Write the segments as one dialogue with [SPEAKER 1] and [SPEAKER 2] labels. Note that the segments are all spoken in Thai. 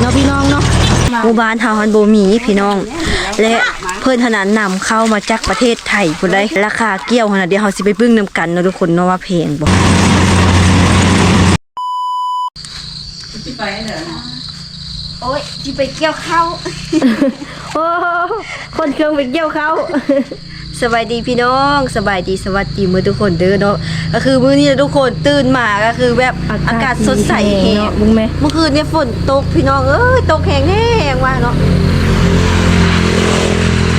[SPEAKER 1] เนาะพี่น้องเนาะหมู่บ้านเฮาฮันโบมีพี่น้อง และเพิ่นถนันนำเข้ามาจากประเทศไทยพุ่นได้ราคาเกี่ยวขนาดเดียวเฮาสิไปเบิ่งนํกันเนาะทุกคนเนาะว่าแพงบ่โอ้ยสิไปเกี่ยวข้าวโอ้คนเครื่องไปเกี่ยวข้าว สบายดีพี่น้องสบายดีสวัสดีมื้อทุกคนเด้อเนาะก็คือมื้อนี้ทุกคนตื่นมาก็คือแบบอากาศสดใสแฮง
[SPEAKER 2] เนาะมึงไหม
[SPEAKER 1] เมื่อคืนเนี่ยฝนตกพี่น้องเอ้ยตกแห้งแห้งว่าเนาะ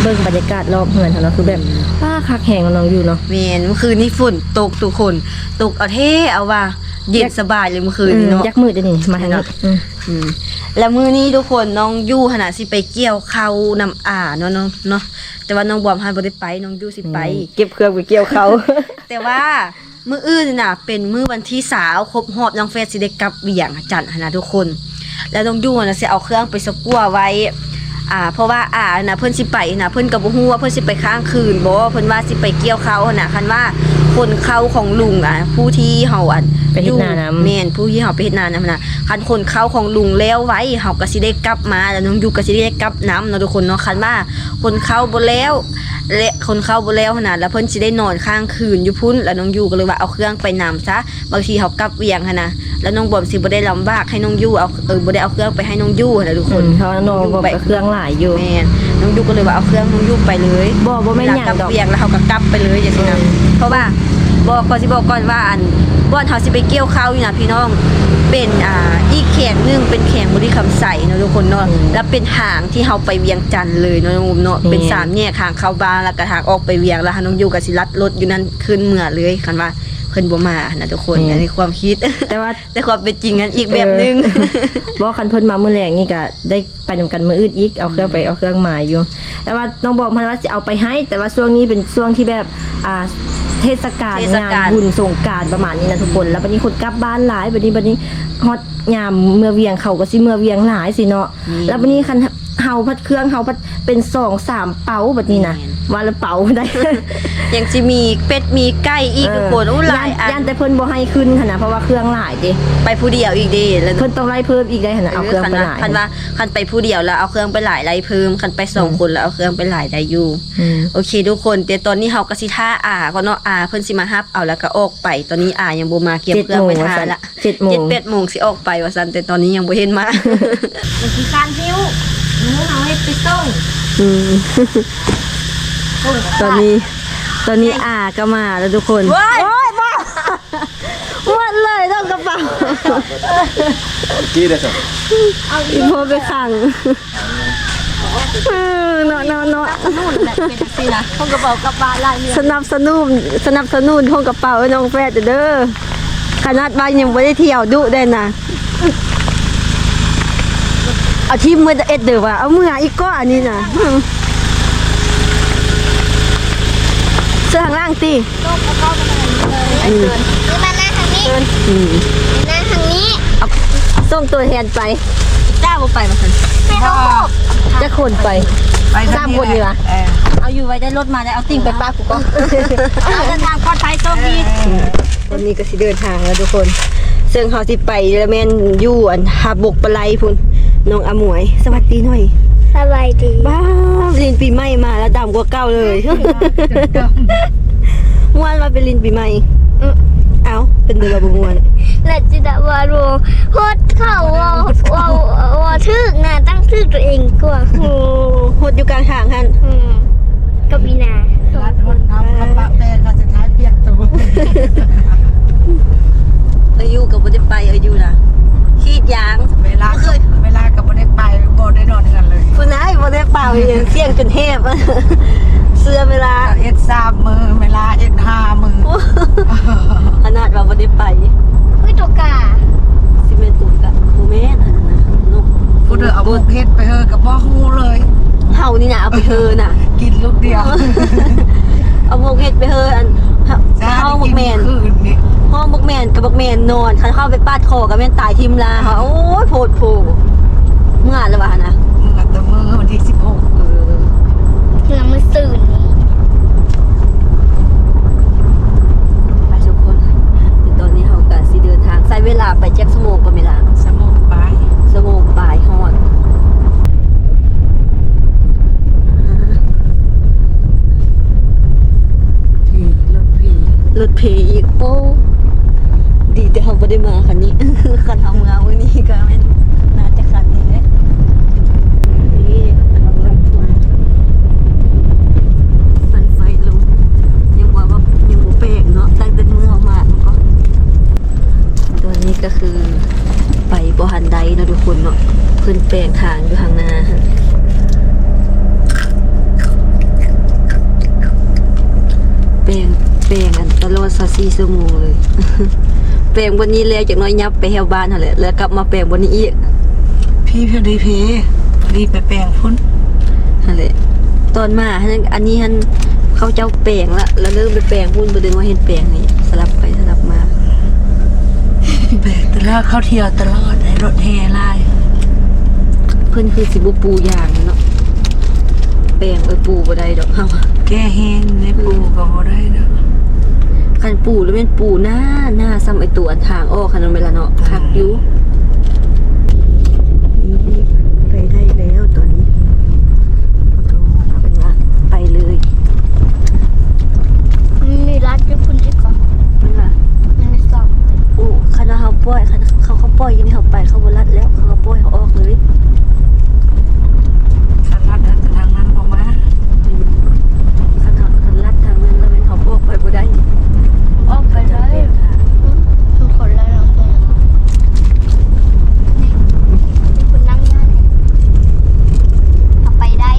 [SPEAKER 2] เบิ่งบรรยากาศรอบเฮือนเฮาเนาะคือแบบป้าคักแหงน้องอยู่เนาะ
[SPEAKER 1] แมนเมื่อคืนนี่ฝนตกทุกคนตกเอาเท่เอาว่าเย็นสบายเลยเมื่อคืนนี้เนาะ
[SPEAKER 2] ยักมืดเดี๋ยวนี้มาทางนี้อืม
[SPEAKER 1] อืม แล้วมื้อนี้ทุกคนน้องยู่ขนาดสิไปเกี่ยวข้าวนำอ่าเนาะเนาะเนาะแต่ว่าน้องบอมฮันบ่ได้ไปน้องยู่สิไป
[SPEAKER 2] เก็บเครื่องไปเกี่ยวเขา
[SPEAKER 1] แต่ว่ามื้ออื่นน่ะ เป็นมื้อวันที่สาวครบรอบน้องเฟสสิได้กลับเวียงจันทน์หั้นนะทุกคน แล้วน้องยู่น่ะสิเอาเครื่องไปสกัวไว้ อ่า เพราะว่าอ่าน่ะเพิ่นสิไปน่ะเพิ่นก็บ่ฮู้ว่าเพิ่นสิไปค้างคืนบ่เพิ่นว่าสิไปเกี่ยวเขาวหั่นน่ะคันว่าคนเข้าของลุงอะผู้ที่เฮาอัน
[SPEAKER 2] ไปเฮ็ดนาน้ำ
[SPEAKER 1] แม่นผู้ที่เฮาไปเฮ็ดนานํน่ะคันคนเข้าของลุงแล้วไว้เฮาก็สิได้กลับมาแล้วน้องยู่ก็สิได้กลับน้ำเนาะทุกคนเนาะคันว่าคนเข้าบ่แล้วและคนเข้าบ่แล้วขนาดแล้วเพิ่นสิได้นอนค้างคืนอยู่พุ่นแล้วน้องยูก็เลยว่าเอาเครื่องไปนำซะบางทีเขากลับเวียงหั่นนะแล้วน้องบอมสิบ่ได้ลำบากให้น้องยูเอาเออบ่ได้เอาเครื่องไปให้น้องยูหั่นนะทุก
[SPEAKER 2] ค
[SPEAKER 1] คน
[SPEAKER 2] นเขาน้องบอกกับเครื่องหลายอยู่
[SPEAKER 1] แม่นน้องยูก็เลยว่าเอาเครื่องน้องยูไปเลย
[SPEAKER 2] บ่บ่แม่นหยัง
[SPEAKER 1] เวลากลับ
[SPEAKER 2] ดอก
[SPEAKER 1] เวียงแล้วเขาก็กลับไปเลยจังซี่นะเพราะว่า บอกก่อนสิบอกก่อนว่าอันบ่อนเฮาสิไปเกี่ยวข้าวอยู่นะพี่น้อง เป็นอ่าอีกแข่งหนึงเป็นแข่งบุรีคำใสเนาะทุกคนเนาะแล้วเป็นทางที่เฮาไปเวียงจันทน์เลยเนาะน้องอุ้มเนาะเป็นสามแยกทางเข้าบ้านแล้วก็ทางออกไปเวียงแล้วน้องยูก็สิลัดรถอยู่นั่นขึ้นเมื่อเลยคันว่าเพิ่นบ่มานะทุกคนอันนี้ความคิด
[SPEAKER 2] แต่ว่า
[SPEAKER 1] แต่ความเป็นจริงนั้นอีกแบบหนึง
[SPEAKER 2] บ่คันเพิ่นมามื้อแรกนี่ก็ได้ไปนำกันมื้ออื่นอีกเอาเครื่องไปเอาเครื่องมาอยู่ แต่ว่าน้องบอกมันว่าสิเอาไปให้ แต่ว่าช่วงนี้เป็นช่วงที่แบบอ่าเทศกาล
[SPEAKER 1] เทศ
[SPEAKER 2] งาน
[SPEAKER 1] กาล
[SPEAKER 2] บุญสงกรารประมาณนี้นะทุกคน แล้วบัดนี้คนกลับบ้านหลายบัดนี้บัดนี้ฮอดยามเมื่อเวียงเขาก็สิเมื่อเวียงหลายสิเนาะ
[SPEAKER 1] นี่
[SPEAKER 2] แล้วบัดนี้คันเฮาพัดเครื่องเฮาพัดเป็นสองสามเป๋าบัดนี้นะ
[SPEAKER 1] แม่น
[SPEAKER 2] วันละเป๋าได้
[SPEAKER 1] ยังสิมีเป็ดมีไก่อีกทุกคนอู้หลายอั
[SPEAKER 2] ยัน
[SPEAKER 1] น
[SPEAKER 2] แต่เพิ่นบ่ให้ขึ้นหั่นนะเพราะว่าเครื่องหลายเด้
[SPEAKER 1] ไปผู้เดียวอีกเดีแล้ว
[SPEAKER 2] เพิ่นต้องไล่เพิ่มอีกได้หั่นนะเอาเครื่อง
[SPEAKER 1] คัน
[SPEAKER 2] ไป
[SPEAKER 1] ว่า
[SPEAKER 2] หลาย
[SPEAKER 1] คันว่าคันไปผู้เดียวแล้วเอาเครื่องไปหลายไรเพิ่มคันไปสองคนแล้วเอาเครื่องไปหลายได้อยู่
[SPEAKER 2] อืม
[SPEAKER 1] โอเค ทุกคนแต่ตอนนี้เฮาก็สิท่าอาก็เนาะอาเพิ่นสิมาฮับเอาแล้วก็ออกไป ตอนนี้อายังบ่มาเก็บเครื่องไปทานละ
[SPEAKER 2] เจ็ดโมง
[SPEAKER 1] เจ็ดแปดโมงสิออกไปว่าซั่นแต่ตอนนี้ยังบ่เห็นมา
[SPEAKER 3] มันคือการหิ้วหนูเอาให้ไปส่ง
[SPEAKER 2] อืม
[SPEAKER 3] ส่ง
[SPEAKER 1] ตอนนี้ ตอนนี้อาก็มาแล้วทุกคน
[SPEAKER 3] ว้าย
[SPEAKER 2] หมดเลยต้องกระเป๋า
[SPEAKER 4] กี้ได้สิ
[SPEAKER 2] อีโพไปขังเออเนาะเนาะเนาะ
[SPEAKER 3] นู่นแหละเป็นสินะห้องกระเป๋ากลับบ้านลายเมีย
[SPEAKER 1] สนับสนุนสนับสนุนห้องกระเป๋าให้น้องแฟดเด้อขนาดบ้านยังบ่ได้เที่ยวดุได้นะเอาที่มือเอ็ดเด้อว่าเอามืออีกก็อันนี้น่ะอืมเสื้อข้างล่างติ
[SPEAKER 3] ส่งกระเป๋าไปเลยนี่มาหน้าทางนี้หน้าทางนี้
[SPEAKER 1] ส่งตัวแทนไป
[SPEAKER 3] จ้าบ่ไปมาซั่นไม่ต้องบอก
[SPEAKER 2] จะคนไปสามคนดีวะ
[SPEAKER 3] เอาอยู่ไว้ได้รถมาได้เอาติ่งไปป้ากูก็เอาเดินทางปลอดภัยส่งดี
[SPEAKER 1] ตอนนี้ก็สิเดินทางแล้วทุกคนซึ่งเขาสิไปแล้วแม่นยู่อันหาบกปลาไหลพุ่นน้องอมวย สวัสดีหน่อย
[SPEAKER 3] สบายดี
[SPEAKER 1] บ้าลิน ปีใหม่มาแล้วดำกว่าเก่าเลยม่วนมาเป็นลินปีใหม่เอ้าเป็นเดือนละบ่ม่วน
[SPEAKER 3] และจิตวาโรโคตรเข้าวอวอวอทึกนะตั้งทึกตัวเองกว่า
[SPEAKER 1] โอ้โหดอยู่กลางทางฮัน
[SPEAKER 3] อืมกบีนา
[SPEAKER 5] รัดรถเอากระบะแปลงก็จะท้ายเปียกตัว
[SPEAKER 1] อายุกับบ่ได้ไปอายุนะ ขีดยาง
[SPEAKER 5] เวลาก็เวลาก็บ่ได้ไปบ่ได้นอนกันเลย
[SPEAKER 1] คุณนายบ่ได้เป่าอย่างเสี่ยงจนเทพเสื้อเวลา
[SPEAKER 5] เอ็ดสามมือเวลาเอ็ดห้ามือ
[SPEAKER 1] ขนาดว่าบ่ได้ไป
[SPEAKER 3] อุ้ยตัวกา
[SPEAKER 1] สิเมนตุกะโมเมนอันนั้นนะนก
[SPEAKER 5] กูเดือเอาบุกเฮ็ดไปเฮอกับบ่ฮู้เลย
[SPEAKER 1] เฮานี่นะเอาไปเธอน่ะ
[SPEAKER 5] กินลูกเดียว
[SPEAKER 1] เอาพวกเฮ็ดไปเธออันห้องบักแมน
[SPEAKER 5] คืนนี่้
[SPEAKER 1] องบกแมนกับบกแมนนอนคันเข้าไปปาดคอกับแมนตายทิมลาค่ะโอ้ยโผดโผเมื่อไหรวะนะ
[SPEAKER 5] เมื่อแต่เมื่อวันที่สิบหก
[SPEAKER 1] เออ
[SPEAKER 3] เมื่อมื่อสื่อน
[SPEAKER 1] ไปทุกคนตอนนี้เขากะสิเดินทางใช้เวลาไปแจ็คสโมกก็ไม่ลา
[SPEAKER 5] สโมกไป
[SPEAKER 1] สโมกไปฮอดผีรถผีอีกโป๊ แต่เขาไม่ได้มาคันนี้ คันเขาเมืองวันนี้ก็แม่น่าจะคันนี้แหละนี่ขับรถมาใส่ไฟลงยังว่าว่ายังบ่แปลกเนาะตั้งแต่มือเขามามันก็ ตัวนี้ก็คือไปบ่หันไดเนาะทุกคนเนาะเพิ่นแปลงทางอยู่ข้างหน้าแปลงแปลงอันตลอด24ชั่วโมงเลย แปลงบนนี้แล้วจากหน้อยยับไปแถวบ้านหั่นแหละแล้วกลับมาแปลงบนนี้อีก
[SPEAKER 5] พี่เพียดีพีรีบไปแปลงพุ่น
[SPEAKER 1] หั่นแหละตอนมาหั่นอันนี้หั่นเขาเจ้าแปลงละแล้วเริ่มไปแปลงพุ่นบ่ดึงว่าเห็นแปลงนี่สลับไปสลับมา
[SPEAKER 5] แปลงตลอดเข้าเที่ยวตลอดในรถแห่ไล่
[SPEAKER 1] เพิ่นคือสิบ่ปูยางเนาะแปลงเอ้ยปูบ่ได้ดอกเฮา
[SPEAKER 5] แก้แห้งในปูก็บ่ได้เนาะ
[SPEAKER 1] คัน ปูหรือเป็นปูหน้าหน้าซ้ำไอตัวทางออคันนั้นเวลาเนาะคักอยู่นี่ไปได้แล้วตอนนี้ประตูเป็นว่าไปเลย
[SPEAKER 3] มีรัดอยู่คุณที่ก่อน
[SPEAKER 1] เป็นว่า
[SPEAKER 3] ยังไม่สอบเลย
[SPEAKER 1] โอ้คันว่าเขาปล่อยคันเขาเขาปล่อยอยังนี้เขาไปเขาบรัดแล้วเขาก็ปล่อยเขาออกเลย
[SPEAKER 5] คันรัดนั้นทางนั้นบ่มา
[SPEAKER 1] อืมคันเขาคันรัดทางนั้นแล้วเป็นเขาออกไปบ่ได้
[SPEAKER 3] ออกไปได้
[SPEAKER 1] เปลี่ยนทาง
[SPEAKER 3] ทุกคนแล้วเราแดงนี่มีคุณนั่งย่านเนี่ยเอาไปได้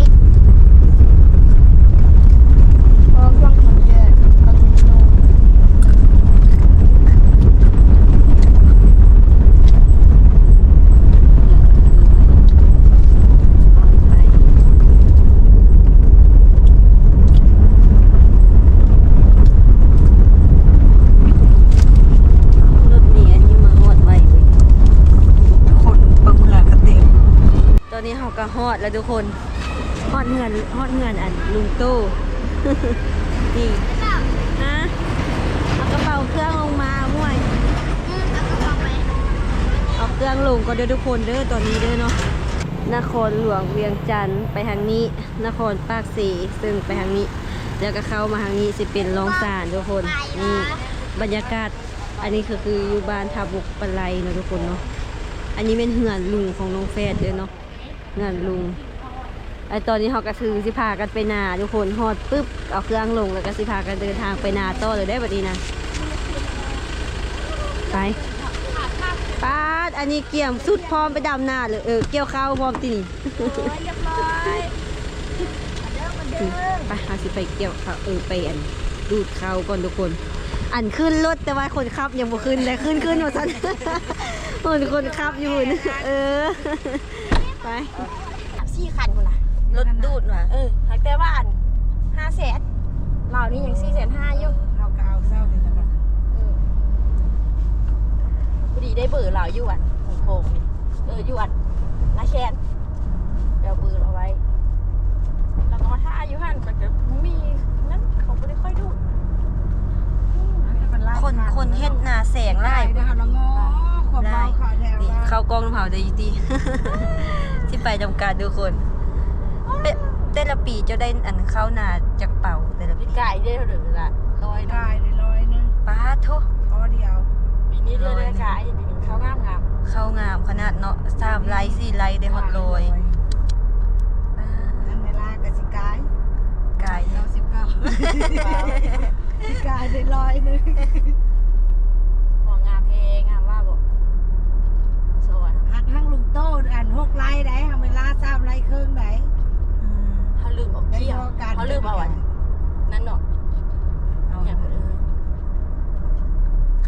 [SPEAKER 3] เพราะว่าฟังคนเยอะฟังโน้น
[SPEAKER 1] ไปรถมีอันนี้มาฮอดไว้เว้ย
[SPEAKER 5] คนบางเมืองก็เต็ม
[SPEAKER 1] ตอนนี้เขาก็ฮอ ดแล้วทุกคนฮอดเงินฮอดเงินอันลุงตู้นี่ฮะเอากระเป๋าเครื่องลงมาม่วย
[SPEAKER 3] เอากระเป๋าไป
[SPEAKER 1] เอาเครื่องลงก็เด้อทุกคนเด้อตอนนี้เด้อเนาะนครหลวงเวียงจันทร์ไปทางนี้ นครปากสีซึ่งไปทางนี้แล้วก็เข้ามาทางนี้สิเป็นรองสารทุกคนนี่บรรยากาศอันนี้คือคืออยู่บ้านทาบุกปะไลเนาะทุกคนเนาะอันนี้เป็นเหือนลุงของน้องแฟดเด้อเนาะ เหือนลุงไอตอนนี้เขาก็ถือสิพากันไปนาทุกคนฮอดปุ๊บเอาเครื่องลงแล้วก็สิพากันเดินทางไปนาต่อเลยได้แบบนี้นะไปป้าดอันนี้เกี่ยมสุดพร้อมไปดำนาเลยเออเกี่ยวข้าวพร้อมที่นี่ไปหาสิไปเกี่ยวข้าวเออไปอันดูดข้าวก่อนทุกคน อันขึ้นรถแต่ว่าคนขับยังบ่ขึ้นเลยขึ้นขึ้นหมดสันคนคนขับอยู่นะเออ ไป
[SPEAKER 3] สี่คันคุณล่ะ
[SPEAKER 1] รถดูดว่ะ
[SPEAKER 3] เออหายแต่ว่าอันห้าแสนเรานี่ยังสี่แสนห้าอยู่
[SPEAKER 5] เราก็เอาเศร้าเลยแล้วกัน
[SPEAKER 3] พอดีได้เบอร์เราอยู่อันของโพงนี่เอออยู่อันนาแคนเดี๋ยวเบอร์เราไว้แล้วก็มาท่าอยู่หันมันจะมีนั่นเขาไม่ได้ค่อยดู
[SPEAKER 1] คนคนเฮ็ดนาแสงไล่
[SPEAKER 5] ได้นะคะละงอความเบาขาแถว
[SPEAKER 1] นี่
[SPEAKER 5] ว่า
[SPEAKER 1] เข้ากล้องน้ำเผาได้อยี่ตี ที่ไปจำการทุกคนเตแต่ละปีจะได้อันเข้านาจากเป่าแต่ละปี
[SPEAKER 3] พี่ไก่ได้หรือละร้อยหนึง
[SPEAKER 5] ได้เลยร้อยหนึง
[SPEAKER 1] ป้าทุก
[SPEAKER 5] พอเดียว
[SPEAKER 3] ปีนี้เดือนเลยค่ะปีนี้เขางามงาม
[SPEAKER 1] เข้างามขนาดเนาะสามไลท์สี่ไลท์ได้หมดเลยป้า
[SPEAKER 5] อันเวลากสิกาย
[SPEAKER 1] กาย
[SPEAKER 5] เก้าสิบเก้าสิกายได้ร้อยหนึง
[SPEAKER 3] หัวงามเพลงงามว่าบอกสวัสดี
[SPEAKER 5] หักทั้งลุงโต้ อันหกไร่ได้ทำเวลาสามไร่ครึ่งได้
[SPEAKER 1] อืม
[SPEAKER 3] เขาลืมเอา
[SPEAKER 5] ได้
[SPEAKER 3] เที่ยว
[SPEAKER 5] เท่ากัน
[SPEAKER 3] เขาลืมเอาอันนั่นเนาะ
[SPEAKER 5] เอา
[SPEAKER 3] อย่างเออ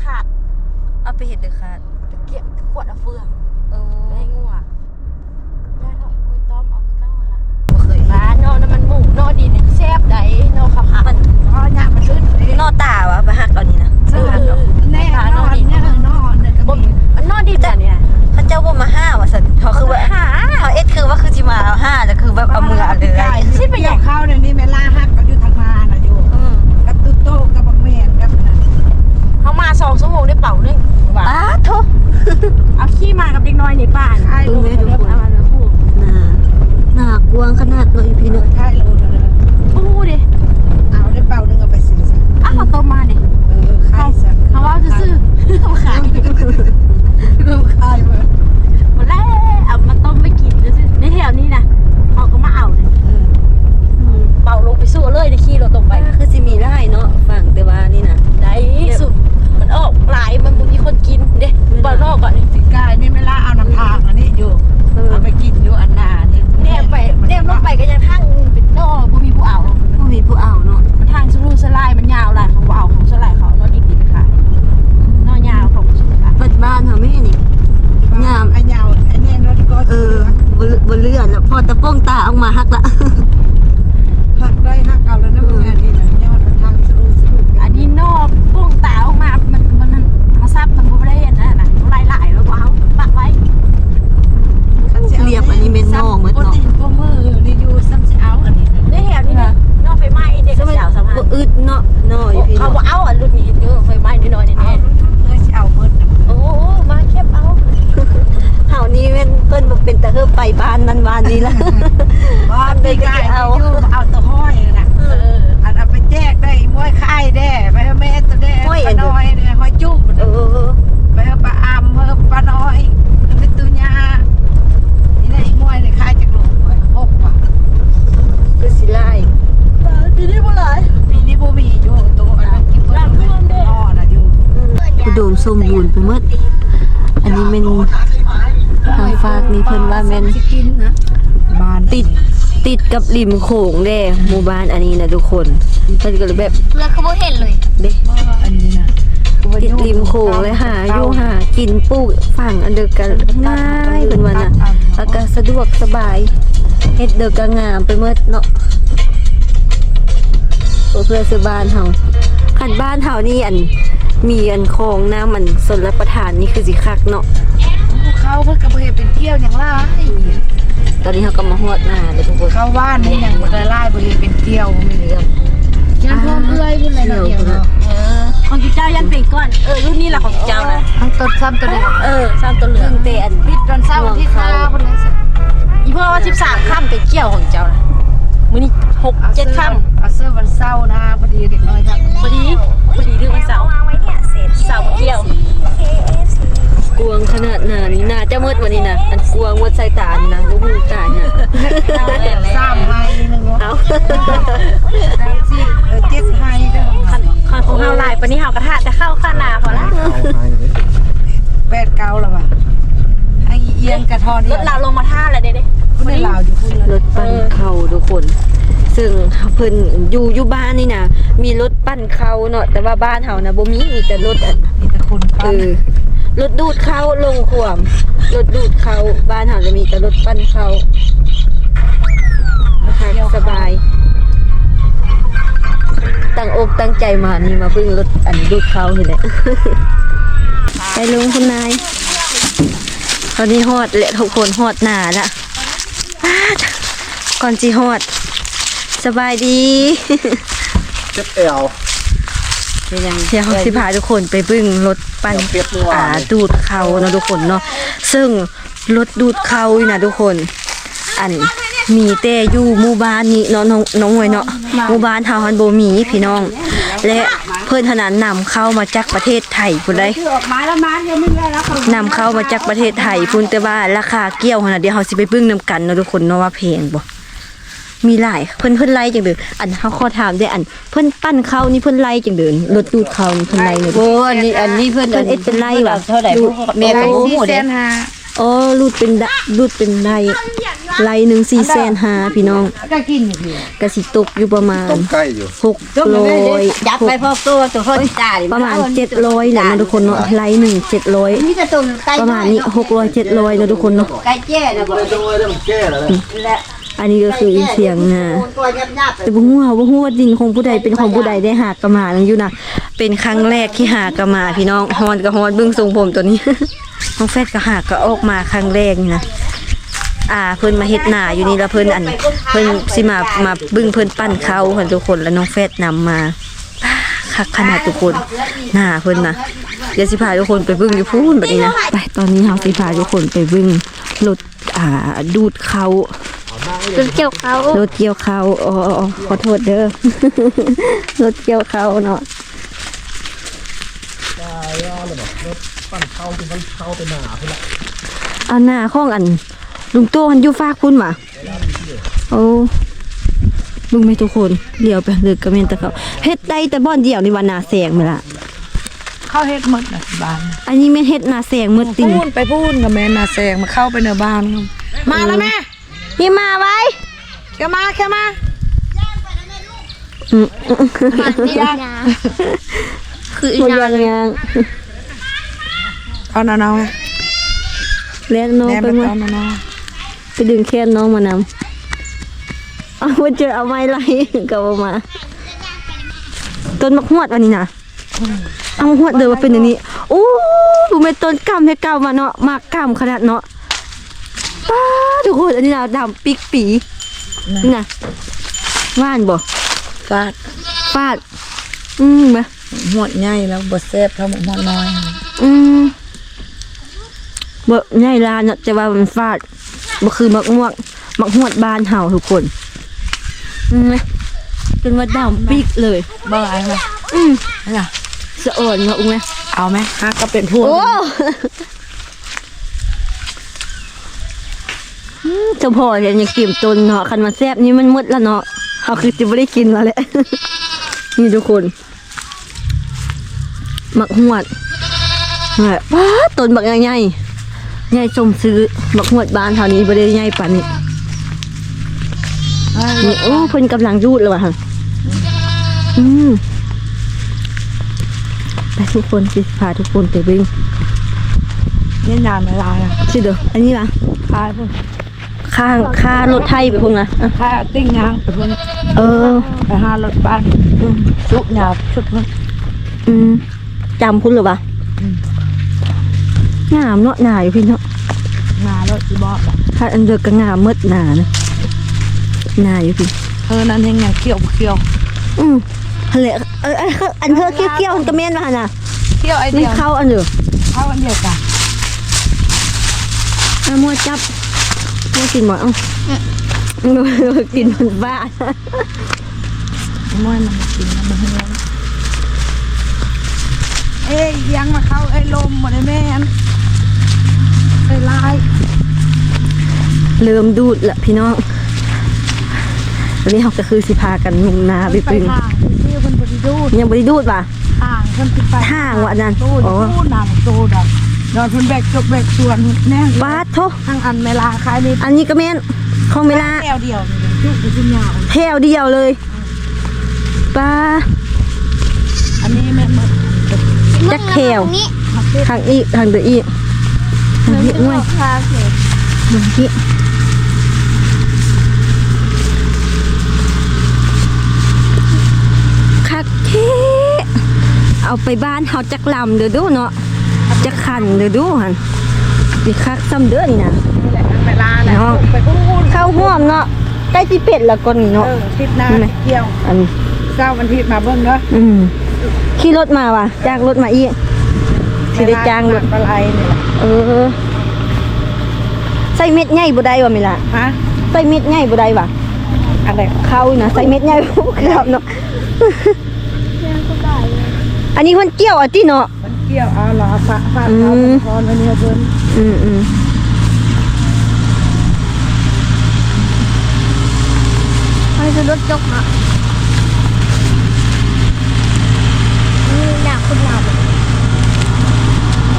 [SPEAKER 3] ขาด
[SPEAKER 1] เอาไปเห็ดเดือขาด
[SPEAKER 3] ตะเกียบขวดเอาเฟือง
[SPEAKER 1] โอ้
[SPEAKER 3] ได้งัวได้เถอะคุยต้อมเอาไปเก้าละ
[SPEAKER 1] บ่เคย
[SPEAKER 3] บ้านนอนน้ำมันหมูนอดินแซ่บได้นอขับหัก
[SPEAKER 1] มัน
[SPEAKER 5] เพราะเนี่ยมันลื่นเด้
[SPEAKER 1] นอตาวะไปหักเอานี่นะ
[SPEAKER 3] เออเออ
[SPEAKER 5] แน่นอนเนี่ยนอนเด็กก็
[SPEAKER 3] บ่
[SPEAKER 5] มี
[SPEAKER 3] มันนอดินแต่เนี่ย
[SPEAKER 1] เขาเจ้าบ่มาห้าวะสัน เขาคือว่า
[SPEAKER 3] หา
[SPEAKER 1] เขาเอ็ดคือว่าคือจิมาเอาห้าแต่คือแบบเอามือเอาเลย
[SPEAKER 5] ไก่ที่ไปอยากเข้าเนี่ยนี่เวลาหักก็อยู่ทางมาน่ะอยู่
[SPEAKER 1] อืม
[SPEAKER 5] กับตุ๊โต้กับบักเมียนกับนั่น
[SPEAKER 3] เขามาสองชั่วโมงได้เป่านึงว่า
[SPEAKER 1] ป้าทุก
[SPEAKER 3] เอาขี้มากับเด็กน้อยในบ้าน
[SPEAKER 5] ไอ้ลูก
[SPEAKER 1] ดูไหมดู
[SPEAKER 5] เด้อ
[SPEAKER 3] เอามาแล้วพูด
[SPEAKER 1] น่าน่ากวางขนาดเลยพี่เนาะ
[SPEAKER 5] ไอ้ลูกเด้อ
[SPEAKER 3] พูดดิ
[SPEAKER 5] เอาได้เป่านึงเอาไปสิ
[SPEAKER 3] อ้าวต้มมาดิ
[SPEAKER 5] เออ
[SPEAKER 3] เขาว่าจะซื้อเขาขาย
[SPEAKER 5] ก็ขายมา
[SPEAKER 3] หมดแล้วเอามาต้มไปกินจะซื้อใน แถวนี้นะเขาก็มาเอาเลยเป่าลงไปสู้เลยในขี้เราตรงไป
[SPEAKER 1] คือสิมีได้เนาะฝั่งแต่ว่านี่นะ
[SPEAKER 3] ได้สุดมันออกหลายมันบ่มีคนกินเด้บอลนอกก่อน
[SPEAKER 5] สิกายนี่ไม่ละเอาน้ำทางอันนี้อยู่เอาไปกิน
[SPEAKER 1] บ่เลืบ่เลื่อนแล้วพอตะโป้งตาออกมาฮักละ
[SPEAKER 5] หักได้หักเอาแล้วนะมึงอันนี้นะยอดทางสรุปสรุป
[SPEAKER 3] อันนี้นอกปุ้งตาออกมา มันมันเขาซับมันบ่ได้เห็นนั่นน่ะหลายๆแล้วบ่เอาปักไว้
[SPEAKER 1] เรียบอันนี้เม็นนอกหมด
[SPEAKER 5] ปก
[SPEAKER 1] เนาะ
[SPEAKER 5] ติพวกมือนี่อยู่ซ้ำสิเอาอันนี้นะ
[SPEAKER 3] ในแถวนี้นะนอกไฟไหม้เด็กสาวสามาร
[SPEAKER 1] บ่
[SPEAKER 3] ถ
[SPEAKER 1] อึดเนาะเนาะอยู่พี่
[SPEAKER 3] เขา
[SPEAKER 1] เนาะ
[SPEAKER 3] บอกเอาอะรุ่นนี้เยอะไฟไหม้น้อยๆ
[SPEAKER 5] เอา
[SPEAKER 3] แน่
[SPEAKER 5] เลยสิเอาเบิดนะ
[SPEAKER 3] ๆโอ้มาแคบเอา
[SPEAKER 1] เฮานี่แม่นเพิ่นบ่เป็นตะเฮือไปบ้านนั้นบ้านนี้ละ
[SPEAKER 5] บ้านได้กายเอาอยู่เอาตัวห้อยน่ะ
[SPEAKER 3] เออ
[SPEAKER 5] อันเอาไปแจกได้มวยค่ายแด้ไปให้แม่ตัวแด้ปลาน้อยเนี่ยห้อยจุ๊บ
[SPEAKER 1] เออ
[SPEAKER 5] ไปให้ปลาอำให้ปลาน้อยเป็นตุญานี่ได้มวยในค่ายจากหลวงมวยหกว่ะ
[SPEAKER 1] คือสิไล่
[SPEAKER 3] ทีนี้บ่หลาย
[SPEAKER 5] ปีนี้บ่มีอยู่ตัวอันนั้นกินเพิ่มเลยนอน่ะอยู่
[SPEAKER 1] อุดมสมบูรณ์ไปหมดอันนี้แม่นทาง ฝากนี่เพิ่นว่าแม่น
[SPEAKER 5] สิกินนะบ้าน
[SPEAKER 1] ติดติดกับริมโขงเด้หมู่บ้านอันนี้นะทุกคนเพิ่นก็เลยแบบ
[SPEAKER 3] เพื่อเขาบ่เห็นเลย
[SPEAKER 1] เด้
[SPEAKER 5] อันนี้นะ
[SPEAKER 1] ติดริมโขงเลยหาอยู่หากินปลูกฝั่งอันเดียวกันง่ายเพิ่นว่าน่ะแล้วก็สะดวกสบายเฮ็ดเด้อก็งามไปหมดเนาะเพื่อเพื่อซื้อบ้านเฮาคันบ้านเฮานี่อันมีอันคลองน้ำมันสนรับประทานนี่คือสิคักเนาะ
[SPEAKER 5] ภูเขาเพิ่นก็บ่เห็นเป็นเกี้ยวอย่างไร
[SPEAKER 1] ตอนนี้เขาก็มาฮอดหน้าเลยทุกคน
[SPEAKER 5] เขาว่านนี่ยังบ่ได้ไล่บ่เห็นเป็นเกี้ยวไม่เรื่องยังพร้อมเอื้อยพุ่นเลยเนาะเดียวเนาะ
[SPEAKER 3] เออของกิเจ้ายันเป็นก้อนเออรุ่นนี้แหละของเจ้านะ
[SPEAKER 5] ทั้งต้นซ้ำตัวเดียว
[SPEAKER 3] เออซ้ำตัวเหลือง
[SPEAKER 1] เตอัน
[SPEAKER 5] พิษตอนเช้าวันที่ห้าพุ่นเลยสิ
[SPEAKER 3] อีพ่อว่า13ค่ำเป็นเกี่ยวของเจ้านะมื้อนี้6 7ค่ำ
[SPEAKER 5] เอาเสื้อวันเสาร์นะพอดีเด็กน้อยครับ
[SPEAKER 3] พอดีพอดีเรื่องวันเสาร์เสาร์เกี่ยว
[SPEAKER 1] กวงขนาดหนานี่น่าจะมืดวันนี้นะอันกวงมืดสายตานี่นะลูกหูตาเนี่ย
[SPEAKER 5] สามไฮหนึ่งวะ
[SPEAKER 1] เอา
[SPEAKER 5] สี่เออเจ็ดไฮเด้อ
[SPEAKER 3] คันคันของเฮาหลายปานนี้เฮากระทะแต่เข้าข้าหน้าพอละ
[SPEAKER 5] แปดเก้าแล้วว่ะไอเอียงกระทอน
[SPEAKER 3] รถเราลงมาท่าแล้วเด้เด้
[SPEAKER 5] พุ่นในลาวอยู่พุ่น
[SPEAKER 1] ร
[SPEAKER 5] เลย
[SPEAKER 1] ถปั้นเขาทุกคนซึ่งเพิ่นอยู่อยู่บ้านนี่นะมีรถปั้นเขาเนาะแต่ว่าบ้านเฮานะบ่มีมีแต่รถอัน
[SPEAKER 5] มีแต่คน
[SPEAKER 1] เอ
[SPEAKER 5] ปั้น
[SPEAKER 1] อ รถดูดเขาลงขวมรถดูดเขาบ้านเฮาจะมีแต่รถปั้นเขานะคะสบาย ตั้งอกตั้งใจมานี่มาพึ่งรถอันดูดเขานี่แหละไปลุงคุณนายตอนนี้ฮอดแหละทุกคนฮอดหนาละก่อนจีฮอด สบายดี
[SPEAKER 4] เจ็บเอว
[SPEAKER 1] เดี๋ยวสิพาทุกคนไปเบึ้งรถปั่น
[SPEAKER 4] เปียกเมื่อวาน
[SPEAKER 1] อ่าดูดเขาเนาะทุกคนเนาะซึ่งรถดูดเขานี่นะทุกคน อันมีแต่อยู่หมู่บ้านนี้เนาะน้องน้องหวยเนาะหมู่บ้านเฮาฮันโบมีพี่น้อง และเพิ่นถนันนำเข้ามาจากประเทศไทยพุ่นได้
[SPEAKER 5] ออกมาแล้วมายังไม่ได้แล้วเขา
[SPEAKER 1] นำเข้ามาจากประเทศไทยพุ่นแต่ว่าราคาเกี่ยวขนาดเดียวเฮาสิไปเบิ่งนำกันเนาะทุกคนเนาะว่าแพงบ่ มีหลายเพิ่นเพิ่นไล่จังเด้ออันเฮาขอถามได้อันเพิ่นปั้นเข้านี่เพิ่นไล่จังเด้อรถดูดเข้านี่เพิ่นไล่เนี่ย
[SPEAKER 6] โอ้อันนี้อันนี้เพิ่น
[SPEAKER 1] เพิ่นเอ็ดเป็นไล่ว่ะ
[SPEAKER 6] เท่าไหร่พวกแม่ก็บ่ฮู้
[SPEAKER 5] เส้
[SPEAKER 6] เด้
[SPEAKER 5] นห้า
[SPEAKER 1] อ๋อรูดเป็นดะรูดเป็นไล่ไล่หนึ่งสี่แสนห้าพี่น้อง
[SPEAKER 5] ก็กินอยู่พี่
[SPEAKER 1] กระสิตกอยู่ประมาณ
[SPEAKER 4] ต้มใกล้อยู่
[SPEAKER 1] หกร้อย
[SPEAKER 6] จับไปพอตัวตัวเขาจ่าย
[SPEAKER 1] ประมาณเจ็ดร้อยแหละนะทุกคนเนาะไล่หนึ่งเจ็ดร้อย
[SPEAKER 6] นี่จะตุ่มไก่
[SPEAKER 1] ประมาณนี้หกร้อยเจ็ดร้อยนะทุกคนเนาะ
[SPEAKER 6] ไก่แจ้นะบ่
[SPEAKER 4] เลยต้องเลยต้องแก้แล้วนะ
[SPEAKER 1] อันนี้ก็คือเสียงนะ
[SPEAKER 6] ตัวยับๆ
[SPEAKER 1] แต่บ่ฮู้ว่าบ่ฮู้ว่าดินของผู้ใดเป็นของผู้ใดได้หากระหมานั่นอยู่นะเป็นครั้งแรกที่หากระหมาพี่น้องฮอนกับฮอนเบิ่งทรงผมตัวนี้น้องแฟดก็หากก็ออกมาครั้งแรกนี่นะอ่าเพิ่นมาเฮ็ดหน้าอยู่นี่แล้วเพิ่นอัน เพิ่นสิมามาเบึ้งเพิ่นปั้นเขาค่ะทุกคนแล้วน้องแฟดนำมาคักขนาดทุกคนหน้าเพิ่นนะเดี๋ยวสิพาทุกคนไปเบิ่งอยู่พูนแบบนี้นะไปตอนนี้เฮาสิพาทุกคนไปเบิ่งรถอ่าดูดเขา
[SPEAKER 3] รถเกี่ยวเขา
[SPEAKER 1] รถเกี่ยวเขาอ๋ออ๋อขอโทษเด้อรถเกี่ยวเขาเนาะ
[SPEAKER 4] ยาเลยบอกรถปั่นเข้าเป็นมันเข้าเป็นหนาพุ่นละ
[SPEAKER 1] อันหน้าห้องอัน ลุงโตหันอยู่ฟากพุ่นมาโอ้ลุงไม่ทุกคนเดี๋ยวไปเลือกกระเมนตะเขาเฮ็ดได้แต่บ่อนเดียวนี่วันนาแสงไหมล่ะ
[SPEAKER 5] เข้าเฮ็ดหมดน่ะบ้าน
[SPEAKER 1] อันนี้แม่นเฮ็ดนาแสงมืดติ่ง
[SPEAKER 5] พูนไปพูนกับแม่นาแซงมาเข้าไปในบ้านครับมาแล้วแม่
[SPEAKER 1] นี่มาไว้
[SPEAKER 5] แค่มาแค่มา
[SPEAKER 1] อืม
[SPEAKER 3] คือ
[SPEAKER 1] หมดยังยัง
[SPEAKER 5] เอาหนาๆไง
[SPEAKER 1] แล้วน้อง
[SPEAKER 5] แม่
[SPEAKER 1] ไป
[SPEAKER 5] ไป
[SPEAKER 1] มา
[SPEAKER 5] เอาหนา
[SPEAKER 1] ไปดึงแค้นน้องมานำเอามาเจอเอาไม้ไล่ก็เอามาต้นมะฮวดวันนี้นะเอามะฮวดเดินมาเป็นอย่างนี้โอ้ดูเป็นต้นกำให้กำมาเนาะมากกำขนาดเนาะป้า ทุกคนอันนี้นะดำปิกปีนี่นะว่านบ่
[SPEAKER 5] ๆฟาด
[SPEAKER 1] ฟาด อืมมา
[SPEAKER 5] หมดใหญ่แล้วบ่แซ่บเท่าหมดน้อย
[SPEAKER 1] อืมบ่ใหญ่ลานเนาะแต่ว่ามันฟาดบ่คือมักม่วงมักฮวดบานเห่าทุกคน อืมไหมจนว่าดำปิกเลย
[SPEAKER 5] เบิ่งไอ้ไหม
[SPEAKER 1] อืม
[SPEAKER 5] น่ะ
[SPEAKER 1] สะอ่อนเนาะอุ้งไหม
[SPEAKER 5] เอาไหมฮักก็เป็นพวง
[SPEAKER 1] โอ้อืม เจ้าพ่อเนี่ยยังกิมตนเนาะคันมันแซ่บนี่มันหมดแล้วเนาะเขาคือจะไม่ได้กินแล้วแหละนี่ทุกคนหมักหวดเนี่ยว้าต้นบักใหญ่ๆใหญ่สมซื้อหมักหวดบ้านเท่านี้บ่ได้ใหญ่ปานนี้นี่โอ้เพิ่นกำลังรูดแล้วว่ะค่ะอืมไปทุกคนสิพาทุกคนไปเบิ่ง
[SPEAKER 5] นี่นานเวลาน่ะ
[SPEAKER 1] สิเด้ออันนี้ล่ะ
[SPEAKER 5] คายพุ่น
[SPEAKER 1] ข้างค่ารถไทยไปพุ่นนะอะ
[SPEAKER 5] คายติ้งยางไปพุ่น
[SPEAKER 1] เออ
[SPEAKER 5] ไปหารถบ้านสุกหยาบชุดพุ่น
[SPEAKER 1] อืมจำพุ่นหรือปะงามเนาะหนาอยู่พี่เนาะ
[SPEAKER 5] มารถอีบอก
[SPEAKER 1] ถ้าอันเดือกก็งามมืดหนานะหนาอยู่พี่
[SPEAKER 5] เธอนั้นยังยังเกี่ยวบ่เกี่ยว
[SPEAKER 1] อืมทะเลเอออันอันเธอเกี้ยวๆอันกระเมนมาหั่นน่ะ
[SPEAKER 5] เกี่ยวไอ
[SPEAKER 1] ไม่
[SPEAKER 5] เดียว
[SPEAKER 1] เข้าอันเดือ
[SPEAKER 5] เข้าอันเดียวกัน
[SPEAKER 1] อามัวจับ มัวกินหมดเอ้ามัวกินมันบ้า
[SPEAKER 5] ม้วนมันกินแล้วมันให้ร้อนเอ้ยยังมาเข้าไอ้ลมหมดเลยแม่นไอ้ลาย
[SPEAKER 1] เริ่มดูดละพี่น้องวันนี้เราก็คือสิพากันมุ่งหนาไป
[SPEAKER 5] ไป
[SPEAKER 1] ปึง
[SPEAKER 5] ทางที่เพิ่นบ่ได้ดูด
[SPEAKER 1] ยังบริดูดป่ะ
[SPEAKER 5] ทางเพิ่นสิไป
[SPEAKER 1] ทางวะนั่น
[SPEAKER 5] ดูด
[SPEAKER 1] อ๋อ
[SPEAKER 5] ดูดน้ำดูดอะ นอนเพิ่นแบกจกแบกส่วนแน่
[SPEAKER 1] บาทโท
[SPEAKER 5] ทางอันเวลาขายนี่
[SPEAKER 1] อันนี้ก็แม่นของเวลา
[SPEAKER 5] แก้วเดียวนี่จุกไปสิยาว
[SPEAKER 1] แถวเดียวเลยป้า
[SPEAKER 5] อันนี้แม่นหมด
[SPEAKER 1] จักแถวทางอีกทางเดืออีกทางนี้ง่วยทางนี้คักเทเอาไปบ้านเฮาจักลำเด้อดูเนาะ จักขันเด้อดูหันสิคักซ้ำเด้อนี่นะ
[SPEAKER 5] นี่แหละทางเวลาแหละ
[SPEAKER 1] เนาะ
[SPEAKER 5] ไปพูด
[SPEAKER 1] ข้าวห่วมเนาะใกล้สิเป็ดแล้วก่อนนี่
[SPEAKER 5] เอ
[SPEAKER 1] เนาะ
[SPEAKER 5] อทิศหน้า
[SPEAKER 1] นี่ไหม
[SPEAKER 5] เกี่ยว
[SPEAKER 1] อันนี้
[SPEAKER 5] เจ้าวันทิศมาเบิ่งเด้อ
[SPEAKER 1] อืมขี่รถมาว่ะจ้างรถมาอีกสิได้จ้างรถ
[SPEAKER 5] ปลาไหลนี่แหละ
[SPEAKER 1] เออใส่เม็ดใหญ่บ่ได้ว่ะมิล่ะ
[SPEAKER 5] ฮะ
[SPEAKER 1] ใส่เม็ดใหญ่บ่ได้ว่ะ
[SPEAKER 5] อะไร
[SPEAKER 1] เข้าอีกนะใส่เม็ดใหญ่บ่เกือบเนาะอันนี้คนเกี่ยวอะติเนาะ
[SPEAKER 5] มัน เกี่ยวเอาเหรอฝาฝาเอา
[SPEAKER 1] ม
[SPEAKER 5] พรวันนี้เพิ่น
[SPEAKER 1] อืมอืมอันนี้คือรถจกเนาะ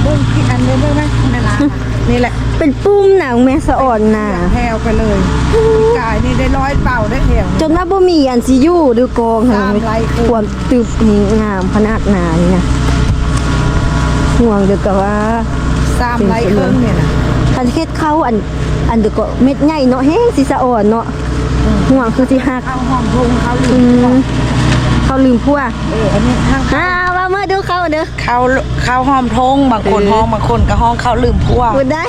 [SPEAKER 5] เบิ่งที่อันนี้เบิ่งไหมานี่แหละ
[SPEAKER 1] เป็นปุ้มหนังแม่สะอ่อนน่ะ
[SPEAKER 5] แถวไปเลยกายนี่ได้ร้อยเป่าได้แถว
[SPEAKER 1] จนว่าบ่มีอันสิยู่ดูกองหั่น
[SPEAKER 5] ตามไรคือ
[SPEAKER 1] ความตึบนี่งามขนาดหนานี่นะ ห่วงเด้อก็ว่า
[SPEAKER 5] สามไรเครื่องเนี่ยนะ
[SPEAKER 1] คันเฮ็ดเข้าอันอันเด้อก็เม็ดใหญ่เนาะแห้งสิสะอ่อนเนาะห่วงคือสิหัก
[SPEAKER 5] ข้าวหอมพุงข้าว
[SPEAKER 1] อื
[SPEAKER 5] ลืม
[SPEAKER 1] มเขาลืมพัว
[SPEAKER 5] เอออันนี้ข้าง
[SPEAKER 1] อ่าว่าเมื่อดูเขาเด้อ
[SPEAKER 5] ข้าวข้าวหอมทงบางคน
[SPEAKER 1] เออ
[SPEAKER 5] ห้องบางคนก็ห้องข้าวลืมพัว
[SPEAKER 1] พูดได้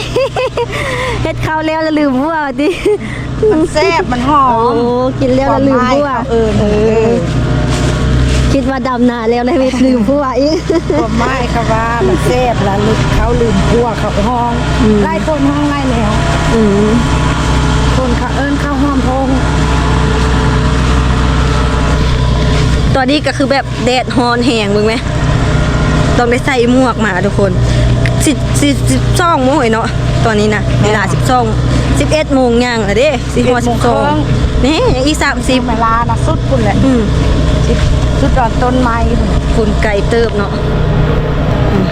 [SPEAKER 1] เฮ็ดเข้าแล้วแล้วลืมพัวติ
[SPEAKER 5] มันแซ่บมันหอ
[SPEAKER 1] โอ้
[SPEAKER 5] ม
[SPEAKER 1] กินแล้วแล้วลืมพัว
[SPEAKER 5] ความหมายเขาเออเออ
[SPEAKER 1] คิดว่าดำหน้าแล้วแล้วไม่ลืมพัวอีก
[SPEAKER 5] ผมไม่ก็ว่ามันแซ่บแล้วลึกเขาลืมพัวเขาห้อง
[SPEAKER 1] อืม
[SPEAKER 5] ไล่คนห้องไล่แล้ว
[SPEAKER 1] อืม
[SPEAKER 5] คนเขาเอิ้นข้าวหอมทง
[SPEAKER 1] ตอนนี้ก็คือแบบแดดฮอนแหงมึงไหมต้องได้ใส่หมวกมาทุกคนสิสิสิบสองโมงเนาะตอนนี้นะเวลาสิบสองสิบเอ็ดโมงย่างละเด้สิหัวสิบสองนี่ยังอีกสามสิบ
[SPEAKER 5] เวลานะสุดคุณแหละ
[SPEAKER 1] อืม
[SPEAKER 5] สุดดอนต้นไม้พุ่น
[SPEAKER 1] คุณไก่เติบเนาะอืม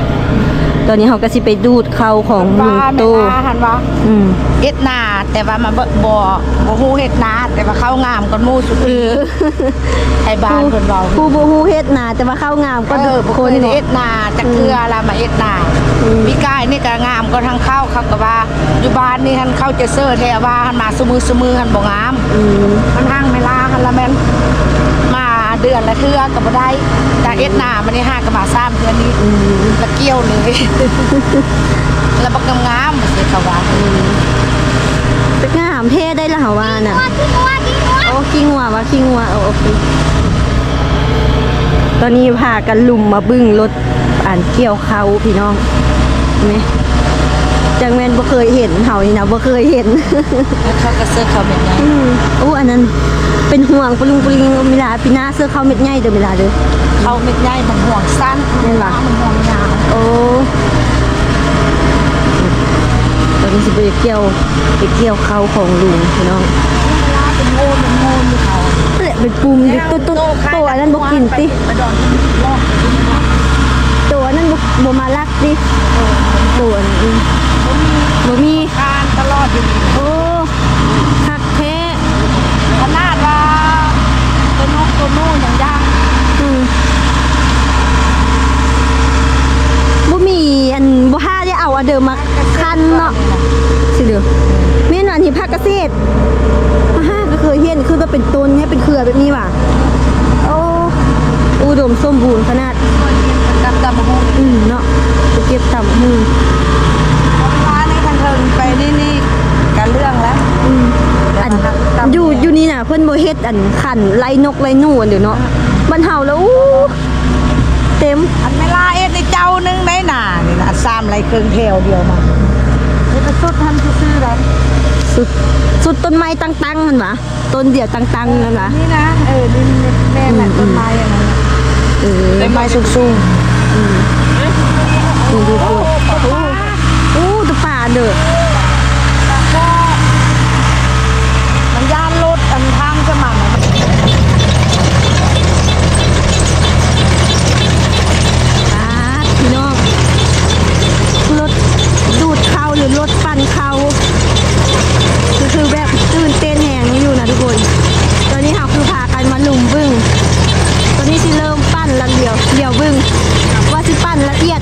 [SPEAKER 1] ตอนนี้เขาก็สิไปดูดเข้าของลุง
[SPEAKER 5] ว่า
[SPEAKER 1] โต
[SPEAKER 5] แม่ลาหันว่า
[SPEAKER 1] อืม
[SPEAKER 5] เฮ็ดนาแต่ว่ามันบ่บ่บ่ฮู้เฮ็ดนาแต่ว่าเข้างามก่อนหมู่สุด
[SPEAKER 1] เออ
[SPEAKER 5] ไทยบ้านเพิ่นเว้า
[SPEAKER 1] ผู้บ่ฮู้เฮ็ดนาแต่ว่าเข้างามก็
[SPEAKER 5] เออ
[SPEAKER 1] ค
[SPEAKER 5] คนน
[SPEAKER 1] เนาะ
[SPEAKER 5] เฮ็ดนาจักเทื่อละมาเฮ็ดนา
[SPEAKER 1] อืม
[SPEAKER 5] พี่กายนี่ก็งามก็ทั้งเข้าเขาก็ว่าอยู่บ้านนี่หันเข้าจะเซอร์แท้ว่าหันมาซุมือซุมือหันบ่งาม
[SPEAKER 1] อืม
[SPEAKER 5] มันห่างเวลาหันละแม่นมา เดือนละเทื่อก็บ่ได้แต่เอ็ดนามันนี่ห้าก็มาซ้ำเดือนนี้ละเกี่ยวเลยแล้วบ่งามๆสิเขาว่า
[SPEAKER 1] เป็นงามเท่ได้ละเหรอว่าน่ะโอ้ขี้งัวว่าขี้งัวโอ้โอเคตอนนี้พากันลุมมาบึ้งรถอ่านเกี่ยวเขาพี่น้องเห็นไหมจังแม่นบ่เคยเห็นเฮานี่นะบ่เคยเห็น
[SPEAKER 5] แล้วเขาก็เสื้อเขาเป็นไง
[SPEAKER 1] อืมโอ้อันนั้น เป็นห่วงปลุงปลิงเวลาพี่หน้าเสื้อเขาเม็ดใหญ่เด้อเวลาเด้อ
[SPEAKER 5] เขาเม็ดใหญ่มันห่วงสั้น
[SPEAKER 1] แม่นบ่
[SPEAKER 5] มันห่วงยาว
[SPEAKER 1] โอ้ตอนนี้สิไปเกี่ยวไปเกี่ยวเขาของลุงพี่น้อง
[SPEAKER 5] เวลาเป็นงูเป็นงูอยู่เขา
[SPEAKER 1] นั่นแหละเป็นปุ่มดิตัวตัวตัวอันนั้นบ่กินติ
[SPEAKER 5] ไปดอนลอก
[SPEAKER 1] ตัวอันนั้นบ่บ่มาลักติตัวอันนั้นอืมบ่มี
[SPEAKER 5] การตลอดอยู่นี่
[SPEAKER 1] โอ้คักแท้
[SPEAKER 5] ขนาดว่าตัวนกตัวนู่นอย่างย่าง
[SPEAKER 1] อืมบ่มีอันบ่ ห้าได้เอาอันเดิมมาคันเนาะสิเด้อแม่นว่าอันที่ภาคเกษตรมาห้าก็เคยเห็นคือว่าเป็นต้นเนี่ยเป็นเครือแบบนี้ว่ะโอ้อุดมสมบูรณ์ขนาด
[SPEAKER 5] กับตะมู
[SPEAKER 1] อืมเนาะไปเก็บต่ำมือ
[SPEAKER 5] เวลาในพันเทิงไปนี่นี่การเรื่องแล้ว
[SPEAKER 1] อืมอันอยู่อยู่นี่น่ะ เพิ่นบ่เฮ็ดอันขันไล่นกไล่หนูอันเดี๋ยวเนาะบ้านเฮาแล้วอู้เต็ม
[SPEAKER 5] อันเวลา เอ็ดในเจ้านึงได้หนานี่นะซ้ำไรเครื่องเทวเดียวมานี่ก็สุดทันซื่อๆเลย
[SPEAKER 1] สุดสุดต้นไม้ตั้งๆมันหวะต้นเดียวตั้งๆนั่นหวะ
[SPEAKER 5] นี่นะเออนี่แม่แหละต้นไม้อย่างนั้น
[SPEAKER 1] เออ
[SPEAKER 5] ต้นไม้สูง
[SPEAKER 1] ดูดูดูโอ้โอ้ตัวป่าเด้อ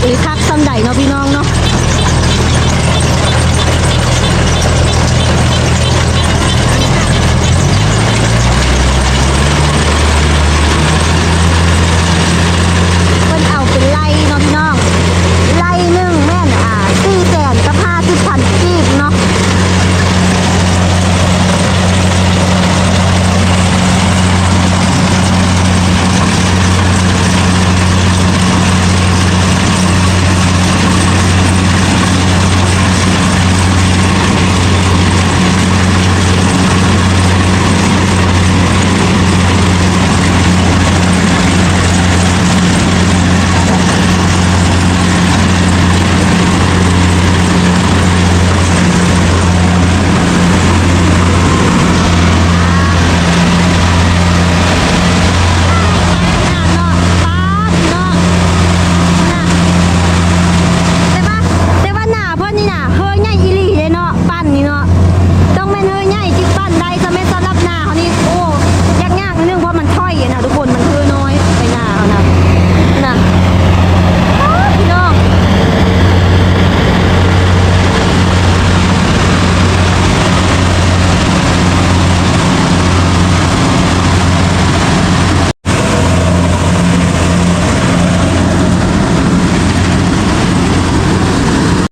[SPEAKER 1] ตีคักซ้ำใดเนาะพี่น้อง